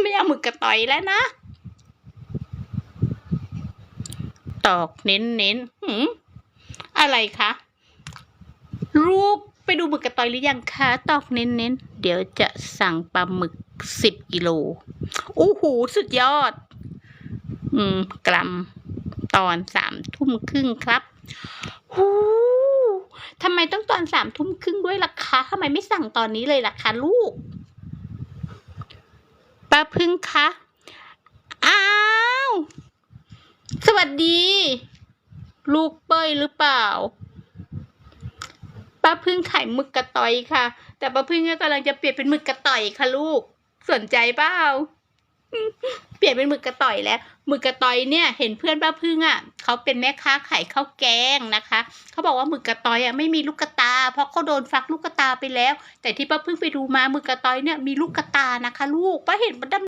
ไม่เอาหมึกกระต่อยแล้วนะ ตอกเน้นเน้นหืมอะไรคะ รูปไปดูหมึกกระต่อยหรือยังคะ ตอกเน้นเน้นเดี๋ยวจะสั่งปลาหมึกสิบกิโลโอ้โหสุดยอด อืม กรัมตอนสามทุ่มครึ่งครับหูทำไมต้องตอนสามทุ่มครึ่งด้วยล่ะคะทำไมไม่สั่งตอนนี้เลยล่ะคะลูก ป้าพึ่งคะอ้าวสวัสดี ลูกเป้ยหรือเปล่าป้าพึ่งขายหมึกกระต่อยค่ะ แต่ป้าพึ่งก็กำลังจะเปลี่ยนเป็นหมึกกระต่อยค่ะลูก สนใจเปล่า เปลี่ยนเป็นหมึกกระต่อยแล้วหมึกกระต่อยเนี่ย เห็นเพื่อนป้าพึ่งอะเขาเป็นแม่ค้าขายข้าวแกงนะคะเขาบอกว่าหมึกกระต่อยอะไม่มีลูกกระตา เพราะเขาโดนฟักลูกกระตาไปแล้ว แต่ที่ป้าพึ่งไปดูมาหมึกกระต่อยเนี่ยมีลูกกระตานะคะ ลูกป้าเห็นมันดำ